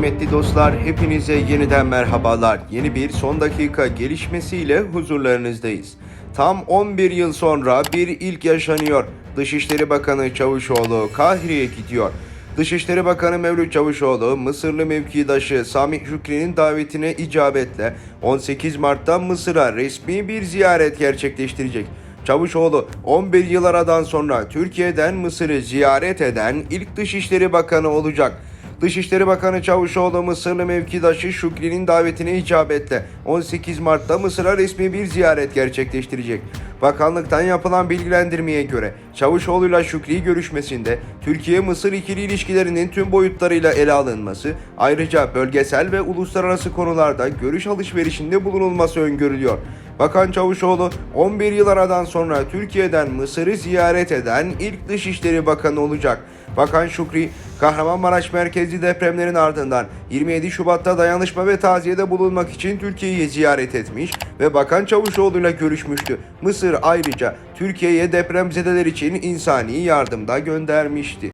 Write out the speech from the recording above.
kıymetli dostlar, hepinize yeniden merhabalar. Yeni bir son dakika gelişmesiyle huzurlarınızdayız. Tam 11 yıl sonra bir ilk yaşanıyor. Dışişleri Bakanı Çavuşoğlu Kahire'ye gidiyor. Dışişleri Bakanı Mevlüt Çavuşoğlu, Mısırlı mevkidaşı Sami Şükri'nin davetine icabetle 18 Mart'ta Mısır'a resmi bir ziyaret gerçekleştirecek. Çavuşoğlu 11 yıl aradan sonra Türkiye'den Mısır'ı ziyaret eden ilk Dışişleri Bakanı olacak. Dışişleri Bakanı Çavuşoğlu Mısırlı mevkidaşı Şükri'nin davetine icabetle 18 Mart'ta Mısır'a resmi bir ziyaret gerçekleştirecek. Bakanlıktan yapılan bilgilendirmeye göre Çavuşoğlu ile Şükri görüşmesinde Türkiye-Mısır ikili ilişkilerinin tüm boyutlarıyla ele alınması, ayrıca bölgesel ve uluslararası konularda görüş alışverişinde bulunulması öngörülüyor. Bakan Çavuşoğlu 11 yıl aradan sonra Türkiye'den Mısır'ı ziyaret eden ilk Dışişleri Bakanı olacak. Bakan Şükri, Kahramanmaraş merkezli depremlerin ardından 27 Şubat'ta dayanışma ve taziyede bulunmak için Türkiye'yi ziyaret etmiş ve Bakan Çavuşoğlu ile görüşmüştü. Mısır ayrıca Türkiye'ye depremzedeler için insani yardım da göndermişti.